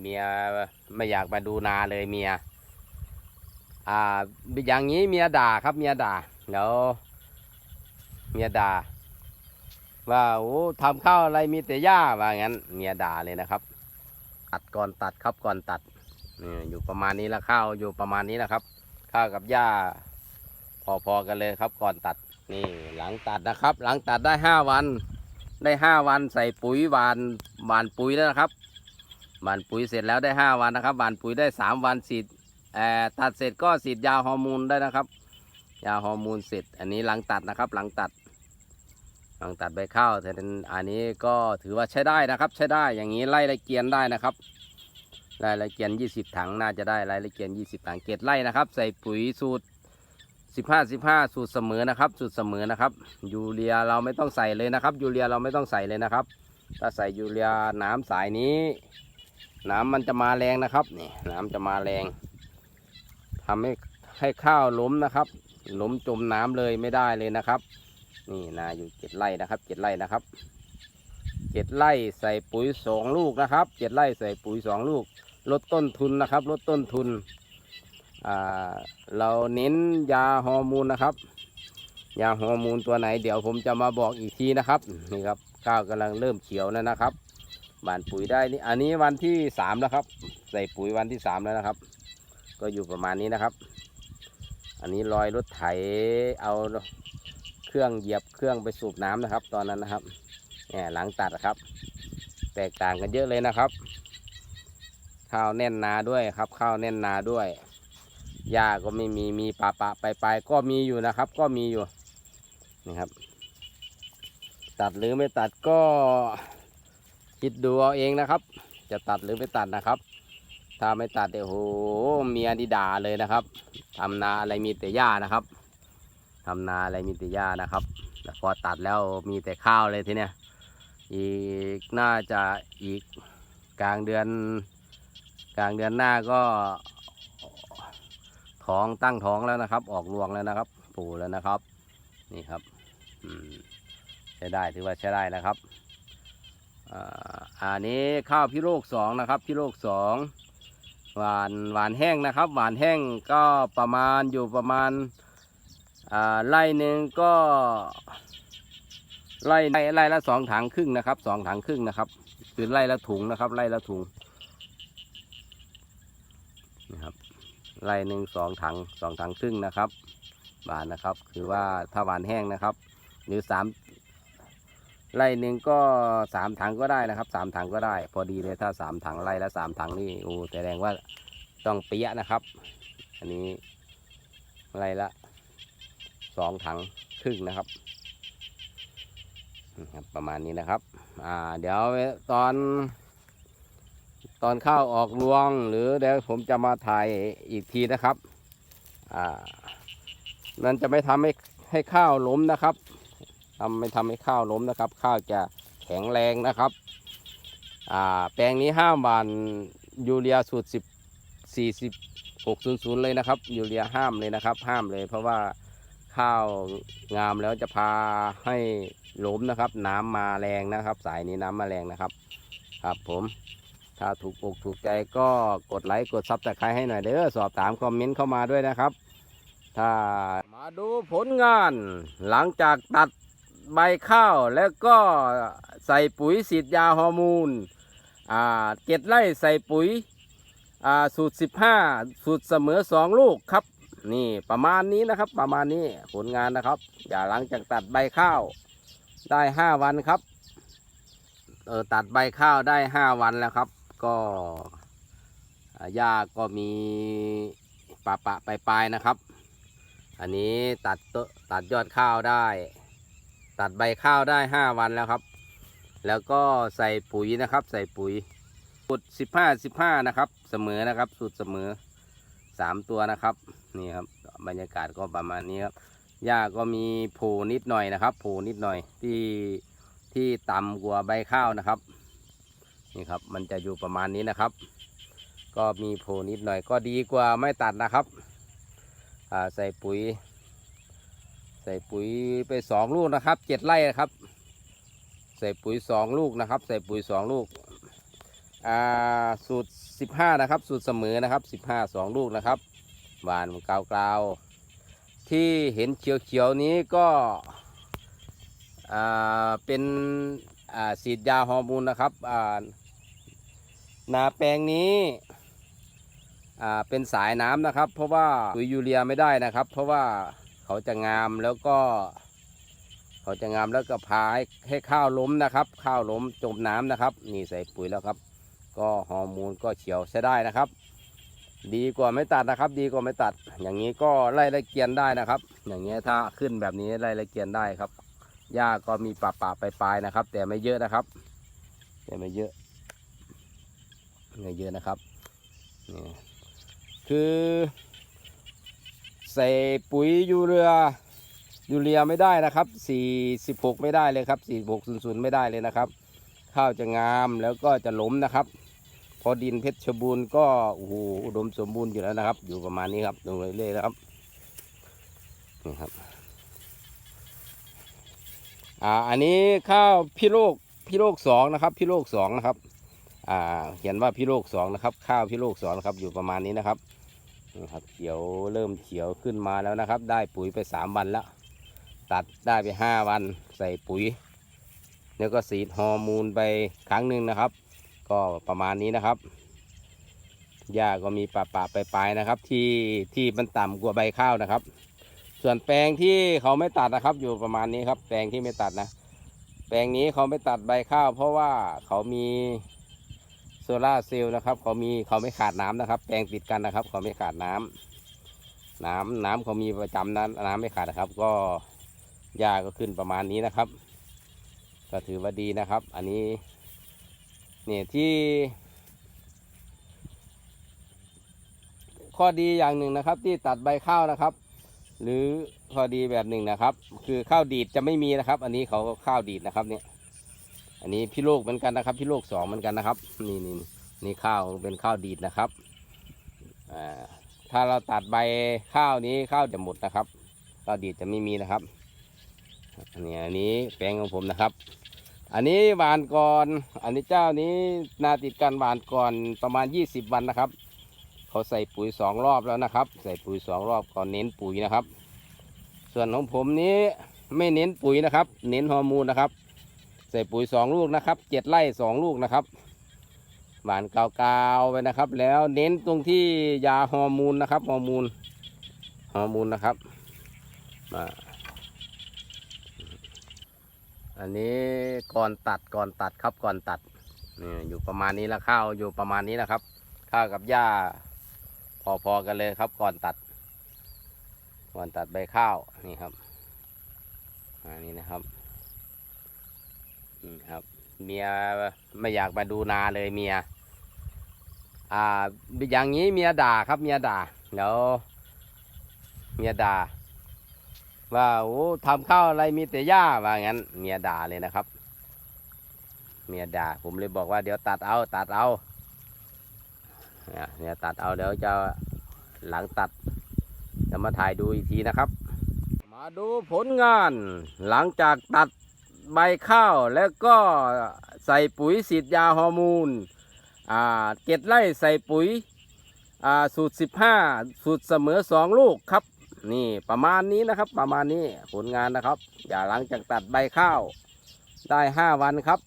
เมียไม่อยากมาดูนาเลยเมีย อ่า อย่างนี้เมียด่าครับเมียด่าเดี๋ยวเมียด่าว่าโอ้ทำข้าวอะไรมีแต่หญ้าว่างั้นเมียด่าเลยนะครับ ตัดก่อนตัดครับก่อนตัดนี่อยู่ประมาณนี้ล้วข้าวอยู่ประมาณนี้นะครับ ข้าวกับหญ้าพอๆกันเลยครับก่อนตัดนี่หลังตัดนะครับ หลังตัดได้ห้าวัน ได้ห้าวันใส่ปุ๋ยหวานหวานปุ๋ยแล้วนะครับ หวานปุ๋ยเสร็จแล้วได้ห้าวันนะครับหวานปุ๋ยได้สามวันฉีดเอ่อตัดเสร็จก็ฉีดยาฮอร์โมนได้นะครับ ยาฮอร์โมนเสร็จ อันนี้หลังตัดนะครับ หลังตัด หลังตัดใบข้าวแต่อันนี้ก็ถือว่าใช้ได้นะครับ ใช้ได้อย่างนี้ไล่ละเกียนได้นะครับไล่ละเกียน 20 ถังน่าจะได้ไล่ละเกียน 20 ถังเกตไล่นะครับ ใส่ปุ๋ยสูตร15 15 สูตรเสมอนะครับ สูตรเสมอนะครับ ยูเรียเราไม่ต้องใส่เลยนะครับ ยูเรียเราไม่ต้องใส่เลยนะครับ ถ้าใส่ยูเรียน้ำสายนี้ น้ำมันจะมาแรงนะครับนี่น้ำจะมาแรงทำให้ให้ข้าวล้มนะครับล้มจมน้ำเลยไม่ได้เลยนะครับ นี่นาอยู่เจ็ดไร่นะครับเจ็ดไร่นะครับเจ็ดไร่ใส่ปุ๋ยสองลูกนะครับเจ็ดไร่ใส่ปุ๋ยสองลูก ลดต้นทุนนะครับลดต้นทุนเราเน้นยาฮอร์โมนนะครับ ยาฮอร์โมนตัวไหนเดี๋ยวผมจะมาบอกอีกทีนะครับนี่ครับข้าวกำลังเริ่มเขียวแล้วนะครับ บานปุ๋ยได้นี่อันนี้วันที่สามแล้วครับ ใส่ปุ๋ยวันที่สามแล้วนะครับ ก็อยู่ประมาณนี้นะครับ อันนี้รอยรถไถเอาเครื่องเหยียบเครื่องไปสูบน้ำนะครับ ตอนนั้นนะครับเนี่ยหลังตัดครับ แตกต่างกันเยอะเลยนะครับ ข้าวแน่นนาด้วยครับ ข้าวแน่นนาด้วยหญ้าก็ไม่มีมีปะปะไปไปก็มีอยู่นะครับ ก็มีอยู่นี่ครับ ตัดหรือไม่ตัดก็ คิดดูเอาเองนะครับ จะตัดหรือไม่ตัดนะครับ ถ้าไม่ตัดเดี๋ยวโหเมียดีด่าเลยนะครับทำนาอะไรมีแต่หญ้านะครับทำนาอะไรมีแต่หญ้านะครับแต่พอตัดแล้วมีแต่ข้าวเลยทีเนี้ยอีกน่าจะอีกกลางเดือน กลางเดือนหน้าก็ท้องตั้งท้องแล้วนะครับ ออกรวงแล้วนะครับปูแล้วนะครับ นี่ครับใช้ได้ถือว่าใช้ได้นะครับ อันนี้ข้าวพิโรกสองนะครับพิโรกสองหวานหวานแห้งนะครับ หวานแห้งก็ประมาณอยู่ประมาณไร่หนึ่งก็ไร่ไร่ไร่ละสองถังครึ่งนะครับสองถังครึ่งนะครับคือไร่ละถุงนะครับ ไร่ละถุงนะครับไร่หนึ่งสองถังสองถังครึ่งนะครับ บานนะครับ คือว่าถ้าหวานแห้งนะครับ หรือสาม ไร่หนึ่งก็สามถังก็ได้นะครับสามถังก็ได้ พอดีเลยถ้าสามถังไร่ละสามถังนี่โอ้แสดงว่าต้องเปียะนะครับ อันนี้ไร่ละสองถังครึ่งนะครับ ประมาณนี้นะครับอ่าเดี๋ยวตอน ตอนข้าวออกรวง หรือเดี๋ยวผมจะมาถ่ายอีกทีนะครับอ่ามันจะไม่ทำให้ให้ข้าวล้มนะครับ ทำไม่ทำให้ข้าวล้มนะครับ ข้าวจะแข็งแรงนะครับแปลงนี้ห้ามหวานยูเรียสูตรสิบสี่สิบหกศูนย์ศูนย์เลยนะครับยูเรียห้ามเลยนะครับ ห้ามเลยเพราะว่าข้าวงามแล้วจะพาให้ล้มนะครับ น้ำมาแรงนะครับ สายนี้น้ำมาแรงนะครับ ครับผมถ้าถูกอกถูกใจก็กดไลค์กดซับสไครต์ให้หน่อยเด้อสอบถามคอมเมนต์เข้ามาด้วยนะครับ ถ้ามาดูผลงานหลังจากตัด ใบข้าวแล้วก็ใส่ปุ๋ยฉีดยาฮอร์โมนเจ็ดไร่ใส่ปุ๋ยสูตร 15 สูตรเสมอสองลูกครับ นี่ประมาณนี้นะครับประมาณนี้ผลงานนะครับ อย่าหลังจากตัดใบข้าวได้ห้าวันครับเออตัดใบข้าวได้ห้าวันแล้วครับ ก็อ่าหญ้าก็มีปะปะปลายปลายๆนะครับ อันนี้ตัดตัดยอดข้าวได้ ตัดใบข้าวได้ห้าวันแล้วครับ แล้วก็ใส่ปุ๋ยนะครับ ใส่ปุ๋ยสูตรสิบห้าสิบห้านะครับ เสมอนะครับ สูตรเสมอสามตัวนะครับนี่ครับบรรยากาศก็ประมาณนี้ครับหญ้าก็มีโผล่นิดหน่อยนะครับโผล่นิดหน่อยที่ที่ต่ำกว่าใบข้าวนะครับนี่ครับ มันจะอยู่ประมาณนี้นะครับ ก็มีโผล่นิดหน่อยก็ดีกว่าไม่ตัดนะครับใส่ปุ๋ย ใส่ปุ๋ยไปสองลูกนะครับเจ็ดไร่นะครับ ใส่ปุ๋ยสองลูกนะครับ ใส่ปุ๋ยสองลูกอ่าสูตร15นะครับ สูตรเสมอนะครับ15 2ลูกนะครับหวานกาวกาวๆที่เห็นเขียวๆนี้ก็อ่าเป็นอ่าฉีดยาฮอร์โมนนะครับอ่านาแปลงนี้อ่าเป็นสายน้ำนะครับ เพราะว่าปุ๋ยยูเรียไม่ได้นะครับ เพราะว่า เขาจะงามแล้วก็ เขาจะงามแล้วก็พาให้ให้ข้าวล้มนะครับ ข้าวล้มจมน้ำนะครับ นี่ใส่ปุ๋ยแล้วครับ ก็ฮอร์โมนก็เขียวใช้ได้นะครับ ดีกว่าไม่ตัดนะครับ ดีกว่าไม่ตัด อย่างนี้ก็ไล่ละเกียนได้นะครับ อย่างเงี้ยถ้าขึ้นแบบนี้ไล่ละเกียนได้ครับหญ้าก็มีป่าป่าปลายๆนะครับ แต่ไม่เยอะนะครับ แต่ไม่เยอะไม่เยอะนะครับนี่คือ ใส่ปุ๋ยยูเรียยูเรียไม่ได้นะครับ 46 ไม่ได้เลยครับ 4600 ไม่ได้เลยนะครับ ข้าวจะงามแล้วก็จะล้มนะครับ พอดินเพชรบูรณ์ก็โอ้โหอุดมสมบูรณ์อยู่แล้วนะครับ อยู่ประมาณนี้ครับลงเรื่อยๆนะครับนี่ครับอ่าอันนี้ข้าวพี่โลกพี่โลกสองนะครับพี่โลกสองนะครับอ่าเขียนว่าพี่โลกสองนะครับ ข้าวพี่โลกสองนะครับอยู่ประมาณนี้นะครับ นี่ครับเขียวเริ่มเขียวขึ้นมาแล้วนะครับ ได้ปุ๋ยไปสามวันแล้ว ตัดได้ไปห้าวันใส่ปุ๋ย แล้วก็สีดฮอร์โมนไปครั้งหนึ่งนะครับ ก็ประมาณนี้นะครับหญ้าก็มีป่าป่าปลายนะครับ ที่ที่มันต่ำกว่าใบข้าวนะครับ ส่วนแปลงที่เขาไม่ตัดนะครับ อยู่ประมาณนี้ครับ แปลงที่ไม่ตัดนะ แปลงนี้เขาไม่ตัดใบข้าว เพราะว่าเขามี โซล่าเซลล์นะครับเขามีเขาไม่ขาดน้ำนะครับ แปลงติดกันนะครับ เขาไม่ขาดน้ำน้ำน้ำเขามีประจำนะน้ำไม่ขาดนะครับ ก็หญ้าก็ขึ้นประมาณนี้นะครับ ก็ถือว่าดีนะครับ อันนี้เนี่ยที่ ข้อดีอย่างหนึ่งนะครับ ที่ตัดใบข้าวนะครับ หรือข้อดีแบบหนึ่งนะครับ คือข้าวดีดจะไม่มีนะครับ อันนี้เขาข้าวดีดนะครับเนี่ย อันนี้พี่โลกเหมือนกันนะครับ พี่โลกสองเหมือนกันนะครับ นี่นี่นี่ข้าวเป็นข้าวดีดนะครับอ่าถ้าเราตัดใบข้าวนี้ข้าวจะหมดนะครับข้าวดีดจะไม่มีนะครับนนี้อันนี้แปลงของผมนะครับ อันนี้หวานก่อน อันนี้เจ้านี้นาติดกันหวานก่อนประมาณ 20 วันนะครับเขาใส่ปุ๋ยสองรอบแล้วนะครับ ใส่ปุ๋ยสองรอบก่อนเน้นปุ๋ยนะครับ ส่วนของผมนี้ไม่เน้นปุ๋ยนะครับ เน้นฮอร์โมูนนะครับ ใส่ปุ๋ยสองลูกนะครับเจ็ดไร่สองลูกนะครับหวานกาวๆไปนะครับ แล้วเน้นตรงที่ยาฮอร์โมูนนะครับฮอร์โมูนฮอร์โมูนนะครับมาอันนี้ก่อนตัดก่อนตัดครับก่อนตัดนี่อยู่ประมาณนี้ล้วข้าวอยู่ประมาณนี้นะครับ ข้าวกับหญ้าพอๆกันเลยครับ ก่อนตัด ก่อนตัดใบข้าวนี่ครับอันนี้นะครับ ครับ เมียไม่อยากมาดูนาเลยเมีย อ่า อย่างนี้เมียด่าครับ เมียด่าเดี๋ยวเมียด่าว่าโอ้ทำข้าวอะไรมีแต่หญ้าว่างั้น เมียด่าเลยนะครับ เมียด่าผมเลยบอกว่าเดี๋ยวตัดเอาตัดเอาเนี่ยเนี่ยตัดเอาเดี๋ยวจะหลังตัดจะมาถ่ายดูอีกทีนะครับ มาดูผลงานหลังจากตัด ใบข้าว แล้วก็ใส่ปุ๋ยฉีดยาฮอร์โมูนอ่าเก็ดไร่ใส่ปุ๋ยอ่าสูตร 15 สูตรเสมอสองลูกครับ นี่ประมาณนี้นะครับ ประมาณนี้ผลงานนะครับ อย่าหลังจากตัดใบข้าวได้ห้าวันครับ